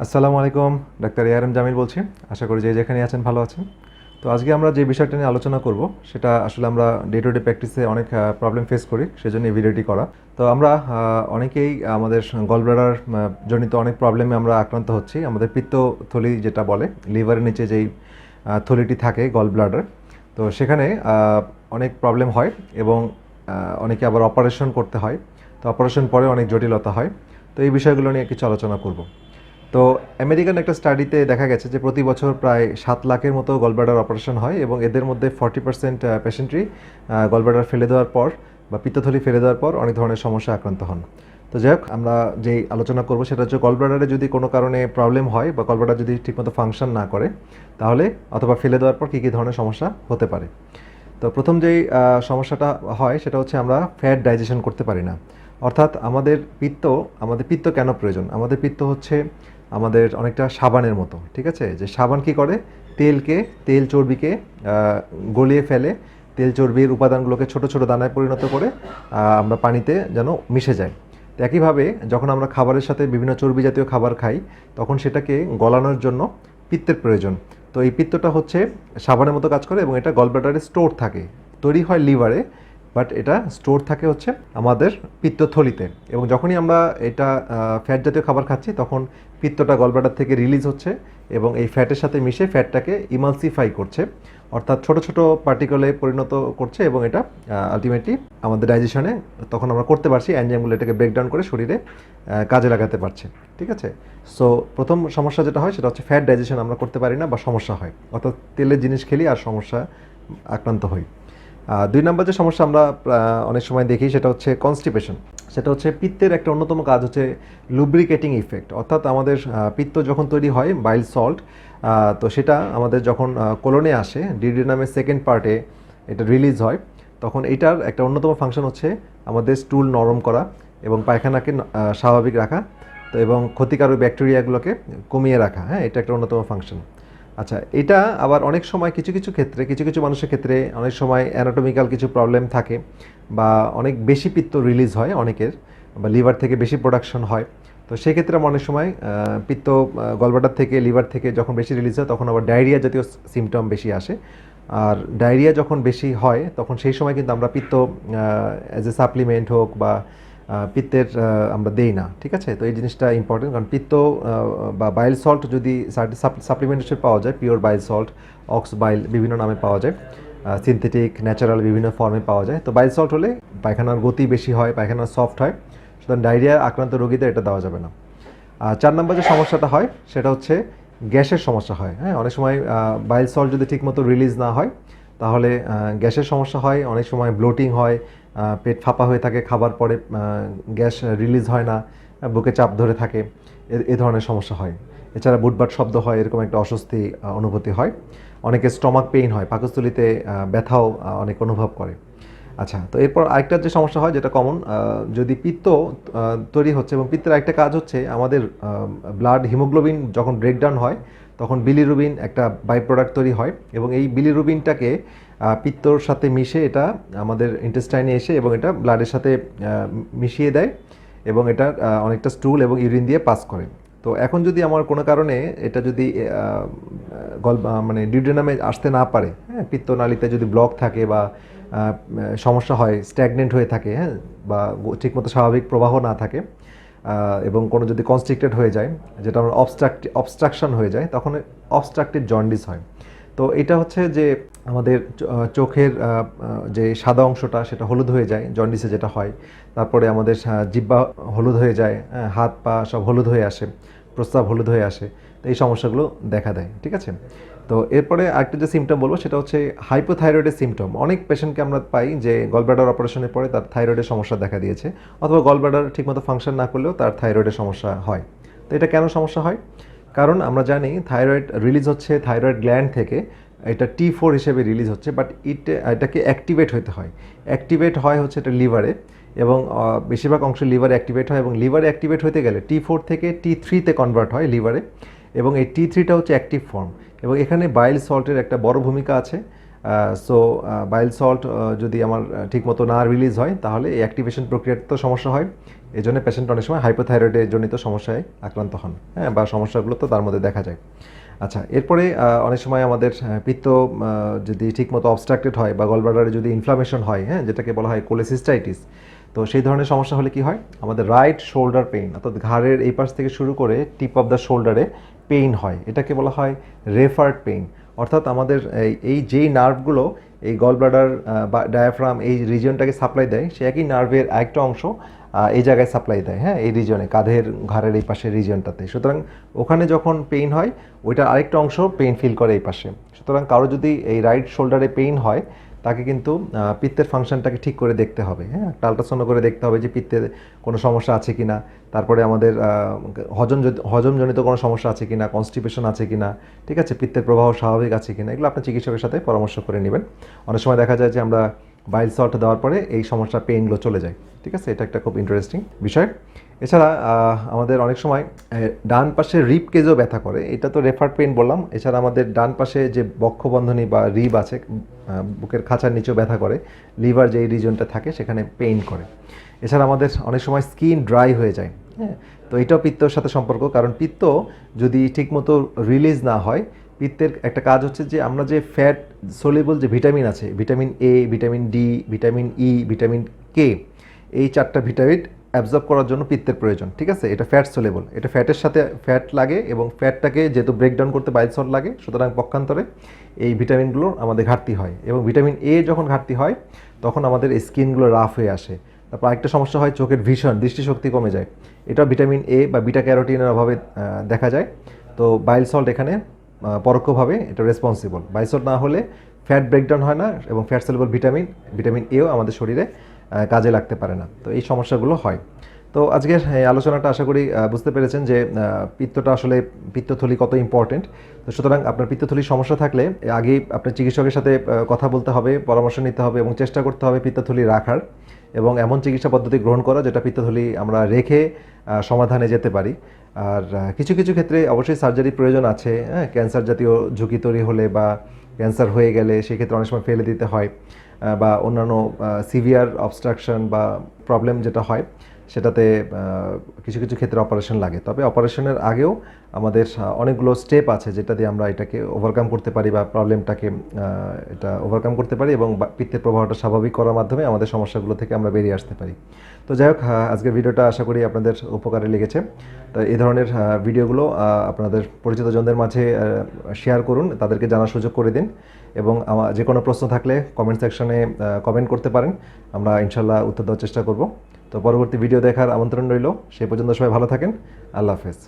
আসসালামু আলাইকুম, doctor ARM Jamil বলছি। আশা করি যে যেখানে আছেন ভালো আছেন। তো আজকে আমরা যে বিষয়টা নিয়ে আলোচনা করব, সেটা আসলে আমরা ডে টু ডে প্র্যাকটিসে অনেক প্রবলেম ফেস করি, সেজন্য এই ভিডিওটি করা। তো আমরা অনেকেই আমাদের গলব্লাডার জনিত অনেক প্রবলেমে আমরা আক্রান্ত হচ্ছি। আমাদের পিত্তথলি যেটা বলে লিভারের নিচে যেই থলিটি থাকে গল ব্লাডার তো সেখানে অনেক প্রবলেম হয় এবং অনেকে আবার অপারেশন করতে হয়। তো অপারেশন পরে অনেক জটিলতা হয়। তো এই বিষয়গুলো নিয়ে কিছু আলোচনা করব। তো আমেরিকান একটা স্টাডিতে দেখা গেছে যে প্রতি বছর প্রায় সাত লাখের মতো গলব্লাডার অপারেশন হয় এবং এদের মধ্যে ফর্টি পার্সেন্ট পেশেন্টই গলব্লাডার ফেলে দেওয়ার পর বা পিত্তথলি ফেলে দেওয়ার পর অনেক ধরনের সমস্যা আক্রান্ত হন। তো যাই হোক, আমরা যেই আলোচনা করব সেটা হচ্ছে গলব্লাডারে যদি কোনো কারণে প্রবলেম হয় বা গলব্লাডার যদি ঠিকমতো ফাংশন না করে, তাহলে অথবা ফেলে দেওয়ার পর কী কী ধরনের সমস্যা হতে পারে? তো প্রথম যেই সমস্যাটা হয় সেটা হচ্ছে আমরা ফ্যাট ডাইজেশন করতে পারি না। অর্থাৎ আমাদের পিত্ত আমাদের পিত্ত কেন প্রয়োজন? আমাদের পিত্ত হচ্ছে আমাদের অনেকটা সাবানের মতো, ঠিক আছে? যে সাবান কি করে? তেলকে, তেল চর্বিকে গলিয়ে ফেলে তেল চর্বির উপাদানগুলোকে ছোট ছোট দানায় পরিণত করে আমরা পানিতে যেন মিশে যায়। তো একইভাবে যখন আমরা খাবারের সাথে বিভিন্ন চর্বি জাতীয় খাবার খাই, তখন সেটাকে গলানোর জন্য পিত্তের প্রয়োজন। তো এই পিত্তটা হচ্ছে সাবানের মতো কাজ করে এবং এটা গলব্লাডারে স্টোর থাকে। তৈরি হয় লিভারে। বাট এটা স্টোর থাকে হচ্ছে আমাদের পিত্তথলিতে। এবং যখনই আমরা এটা ফ্যাট জাতীয় খাবার খাচ্ছি, তখন পিত্তটা গলব্লাডার থেকে রিলিজ হচ্ছে এবং এই ফ্যাটের সাথে মিশে ফ্যাটটাকে ইমালসিফাই করছে। অর্থাৎ ছোট ছোট পার্টিকলে পরিণত করছে এবং এটা আলটিমেটলি আমাদের ডাইজেশনে তখন আমরা করতে পারছি অ্যানজাইমগুলো এটাকে ব্রেকডাউন করে শরীরে কাজে লাগাতে পারছে। ঠিক আছে? সো প্রথম সমস্যা যেটা হয়, সেটা হচ্ছে ফ্যাট ডাইজেশন আমরা করতে পারি না বা সমস্যা হয়। অর্থাৎ তেলের জিনিস খেলি আর সমস্যা আক্রান্ত হই। দুই নম্বর যে সমস্যা আমরা অনেক সময় দেখি সেটা হচ্ছে কনস্টিপেশন সেটা হচ্ছে পিত্তের একটা অন্যতম কাজ হচ্ছে লুব্রিকেটিং ইফেক্ট অর্থাৎ আমাদের পিত্ত যখন তৈরি হয় বাইল সল্ট তো সেটা আমাদের যখন কোলনে আসে ডিডি নামের সেকেন্ড পার্টে এটা রিলিজ হয়, তখন এটার একটা অন্যতম ফাংশন হচ্ছে আমাদের স্টুল নরম করা এবং পায়খানাকে স্বাভাবিক রাখা, তো এবং ক্ষতিকারক ব্যাকটেরিয়াগুলোকে কমিয়ে রাখা। হ্যাঁ এটা একটা অন্যতম ফাংশন আচ্ছা এটা আবার অনেক সময় কিছু কিছু ক্ষেত্রে, কিছু কিছু মানুষের ক্ষেত্রে অনেক সময় অ্যানাটমিক্যাল কিছু প্রবলেম থাকে বা অনেক বেশি পিত্ত রিলিজ হয় অনেকের বা লিভার থেকে বেশি প্রোডাকশন হয়। তো সেক্ষেত্রে আমরা অনেক সময় পিত্ত গলবাটার থেকে লিভার থেকে যখন বেশি রিলিজ হয় তখন আবার ডায়রিয়া জাতীয় সিমটম বেশি আসে। আর ডায়রিয়া যখন বেশি হয় তখন সেই সময় কিন্তু আমরা পিত্ত অ্যাজ এ সাপ্লিমেন্ট হোক বা পিত্তের আমরা দেই না, ঠিক আছে? তো এই জিনিসটা ইম্পর্টেন্ট কারণ পিত্ত বা বাইল সল্ট যদি সাপ্লিমেন্ট হিসেবে পাওয়া যায় pure bile salt ox bile বিভিন্ন নামে পাওয়া যায় সিনথেটিক ন্যাচারাল বিভিন্ন ফর্মে পাওয়া যায়। তো বাইল সল্ট হলে পায়খানার গতি বেশি হয় পায়খানা সফট হয়, সুতরাং ডায়রিয়া আক্রান্ত রোগীদের এটা দেওয়া যাবে না। আর চার নম্বর যে সমস্যাটা হয়, সেটা হচ্ছে গ্যাসের সমস্যা হয় হ্যাঁ? অনেক সময় বাইল সল্ট যদি ঠিকমতো রিলিজ না হয় তাহলে গ্যাসের সমস্যা হয়, অনেক সময় ব্লোটিং হয় পেট ফাঁপা হয়ে থাকে, খাবার পরে গ্যাস রিলিজ হয় না, বুকে চাপ ধরে থাকে, এ- ধরনের সমস্যা হয়। এছাড়া বুটবাট শব্দ হয়, এরকম একটা অস্বস্তি অনুভূতি হয়। অনেকে স্টমাক পেইন হয়, পাকস্থলিতে ব্যথাও অনেক অনুভব করে। আচ্ছা তো এরপর আরেকটা যে সমস্যা হয়, যেটা কমন যদি পিত্ত তৈরি হচ্ছে এবং পিত্তের আরেকটা কাজ হচ্ছে, আমাদের ব্লাড হিমোগ্লোবিন যখন ব্রেকডাউন হয় তখন বিলিরুবিন একটা বাই প্রোডাক্ট তৈরি হয় এবং এই বিলিরুবিনটাকে পিত্তর সাথে মিশে এটা আমাদের ইন্টেস্টাইনে এসে এবং এটা ব্লাডের সাথে মিশিয়ে দেয় এবং এটা অনেকটা স্টুল এবং ইউরিন দিয়ে পাস করে। তো এখন যদি আমার কোনো কারণে এটা যদি গল মানে ডিউডেনামে আসতে না পারে হ্যাঁ পিত্তনালীতে যদি ব্লক থাকে বা সমস্যা হয় স্ট্যাগনেন্ট হয়ে থাকে হ্যাঁ বা ঠিকমতো স্বাভাবিক প্রবাহ না থাকে এবং কোনো যদি কনস্ট্রিক্টেড হয়ে যায়, যেটা আমরা অবস্ট্রাক্ট অবস্ট্রাকশন হয়ে যায়, তখন অবস্ট্রাকটিভ জন্ডিস হয়। তো এটা হচ্ছে যে আমাদের চোখের যে সাদা অংশটা, সেটা হলুদ হয়ে যায় জন্ডিসে যেটা হয়। তারপরে আমাদের জিব্বা হলুদ হয়ে যায় হাত পা সব হলুদ হয়ে আসে, প্রস্রাব হলুদ হয়ে আসে। তো এই সমস্যাগুলো দেখা দেয়, ঠিক আছে? তো এরপরে আরেকটা যে সিমটম বলব সেটা হচ্ছে হাইপোথাইরয়েডের সিমটম অনেক পেশেন্টকে আমরা পাই যে গলব্লাডার অপারেশনের পরে তার থাইরয়েডের সমস্যা দেখা দিয়েছে, অথবা গলব্লাডার ঠিকমতো ফাংশন না করলেও তার থাইরয়েডের সমস্যা হয়। তো এটা কেন সমস্যা হয়? কারণ আমরা জানি থাইরয়েড রিলিজ হচ্ছে থাইরয়েড গ্ল্যান্ড থেকে, এটা টি ফোর হিসেবে রিলিজ হচ্ছে বাট ইট এটাকে অ্যাক্টিভেট হতে হয়। অ্যাক্টিভেট হয় হচ্ছে এটা লিভারে এবং বেশিরভাগ অংশ লিভারে অ্যাক্টিভেট হয়, এবং লিভারে অ্যাক্টিভেট হতে গেলে টি ফোর থেকে টি থ্রিতে কনভার্ট হয় লিভারে এবং এই টি থ্রিটা হচ্ছে অ্যাক্টিভ ফর্ম এবং এখানে বাইল সল্টের একটা বড় ভূমিকা আছে। সো বাইল সল্ট যদি আমার ঠিকমতো না রিলিজ হয়, তাহলে এই অ্যাক্টিভেশন প্রক্রিয়াতে তো সমস্যা হয়। এই জন্য পেশেন্ট অনেক সময় হাইপোথাইরয়েডের জনিত সমস্যায় আক্রান্ত হন হ্যাঁ বা সমস্যাগুলো তো তার মধ্যে দেখা যায়। আচ্ছা এরপরে অনেক সময় আমাদের পিত্ত যদি ঠিকমতো অবস্ট্রাক্টেড হয় বা গলব্লাডারে যদি ইনফ্লামেশন হয় হ্যাঁ যেটাকে বলা হয় কোলেসিস্টাইটিস তো সেই ধরনের সমস্যা হলে কি হয়? আমাদের রাইট শোল্ডার পেইন অর্থাৎ ঘাড়ের এই পাশ থেকে শুরু করে টিপ অফ দ্য শোল্ডারে পেইন হয়। এটাকে বলা হয় রেফার্ড পেইন অর্থাৎ আমাদের এই- যেই নার্ভগুলো এই গল ব্লাডার বা ডায়াফ্রাম এই রিজিয়নটাকে সাপ্লাই দেয়, সে একই নার্ভের আরেকটা অংশ এই জায়গায় সাপ্লাই দেয় হ্যাঁ? এই রিজনে কাঁধের ঘাড়ের এই পাশের রিজনটাতে সুতরাং ওখানে যখন পেইন হয়, ওইটার আরেকটা অংশ পেইন ফিল করে এই পাশে। সুতরাং কারও যদি এই রাইট শোল্ডারে পেইন হয় তাকে কিন্তু পিত্তের ফাংশনটাকে ঠিক করে দেখতে হবে হ্যাঁ? একটা আল্ট্রাসাউন্ড করে দেখতে হবে যে পিত্তের কোনো সমস্যা আছে কি না তারপরে আমাদের হজম হজমজনিত কোনো সমস্যা আছে কি না কনস্টিপেশন আছে কি না ঠিক আছে? পিত্তের প্রবাহ স্বাভাবিক আছে কি না এগুলো আপনার চিকিৎসকের সাথে পরামর্শ করে নেবেন। অনেক সময় দেখা যায় যে আমরা বাইল সল্ট দেওয়ার পরে এই সমস্যা পেইনগুলো চলে যায়। ঠিক আছে? এটা একটা খুব ইন্টারেস্টিং বিষয়। এছাড়া আমাদের অনেক সময় ডান পাশে রিপ কেজও ব্যথা করে। এটা তো রেফার্ড পেইন বললাম। এছাড়া আমাদের ডান পাশে যে বক্ষবন্ধনী বা রিব আছে বুকের খাঁচার নিচেও ব্যথা করে। লিভার যে রিজনটা থাকে, সেখানে পেইন করে। এছাড়া আমাদের অনেক সময় স্কিন ড্রাই হয়ে যায়। হ্যাঁ? তো এটাও পিত্তর সাথে সম্পর্ক। কারণ পিত্ত যদি ঠিকমতো রিলিজ না হয় পিত্তের একটা কাজ হচ্ছে যে আমরা যে ফ্যাট সোলেবল যে ভিটামিন আছে vitamin A vitamin D vitamin E vitamin K এই চারটা ভিটামিন অ্যাবজর্ব করার জন্য পিত্তের প্রয়োজন, ঠিক আছে? এটা ফ্যাট সোলেবল এটা ফ্যাটের সাথে ফ্যাট লাগে এবং ফ্যাটটাকে যেহেতু ব্রেকডাউন করতে বাইলসল লাগে, সুতরাং পক্ষান্তরে এই ভিটামিনগুলোর আমাদের ঘাটতি হয় এবং ভিটামিন এ যখন ঘাটতি হয়, তখন আমাদের স্কিনগুলো রাফ হয়ে আসে। তারপর আরেকটা সমস্যা হয় চোখের ভীষণ, দৃষ্টিশক্তি কমে যায়। এটা ভিটামিন এ বা বিটা ক্যারোটিনের অভাবে দেখা যায়। তো বাইল সল্ট এখানে পরোক্ষভাবে এটা রেসপন্সিবল বাইল না হলে ফ্যাট ব্রেকডাউন হয় না এবং ফ্যাট সেলেবল ভিটামিন ভিটামিন এও আমাদের শরীরে কাজে লাগতে পারে না। তো এই সমস্যাগুলো হয়। তো আজকের আলোচনাটা আশা করি বুঝতে পেরেছেন যে পিত্তটা আসলে পিত্তথলি কত ইম্পর্টেন্ট তো সুতরাং আপনার পিত্তথলির সমস্যা থাকলে আগেই আপনার চিকিৎসকের সাথে কথা বলতে হবে, পরামর্শ নিতে হবে এবং চেষ্টা করতে হবে পিত্তথলি রাখার এবং এমন চিকিৎসা পদ্ধতি গ্রহণ করা যেটা পিত্তথলি আমরা রেখে সমাধানে যেতে পারি। আর কিছু কিছু ক্ষেত্রে অবশ্যই সার্জারি প্রয়োজন আছে হ্যাঁ ক্যান্সার জাতীয় ঝুঁকি তৈরি হলে বা ক্যান্সার হয়ে গেলে সেক্ষেত্রে অনেক সময় ফেলে দিতে হয় বা অন্যান্য সিভিয়ার অবস্ট্রাকশন বা প্রবলেম যেটা হয়। সেটাতে কিছু কিছু ক্ষেত্রে অপারেশন লাগে। তবে অপারেশনের আগেও আমাদের অনেকগুলো স্টেপ আছে যেটা দিয়ে আমরা এটাকে ওভারকাম করতে পারি বা প্রবলেমটাকে এটা ওভারকাম করতে পারি এবং পিত্তের প্রবাহটা স্বাভাবিক করার মাধ্যমে আমাদের সমস্যাগুলো থেকে আমরা বেরিয়ে আসতে পারি। তো যাই হোক আজকের ভিডিওটা আশা করি আপনাদের উপকারে লেগেছে। তো এই ধরনের ভিডিওগুলো আপনাদের পরিচিতজনদের মাঝে শেয়ার করুন, তাদেরকে জানার সুযোগ করে দিন এবং আমার যে কোনো প্রশ্ন থাকলে কমেন্ট সেকশনে কমেন্ট করতে পারেন। আমরা ইনশাল্লাহ উত্তর দেওয়ার চেষ্টা করব। তো পরবর্তী ভিডিও দেখার আমন্ত্রণ রইল। সেই পর্যন্ত সবাই ভালো থাকেন। আল্লাহ হাফেজ।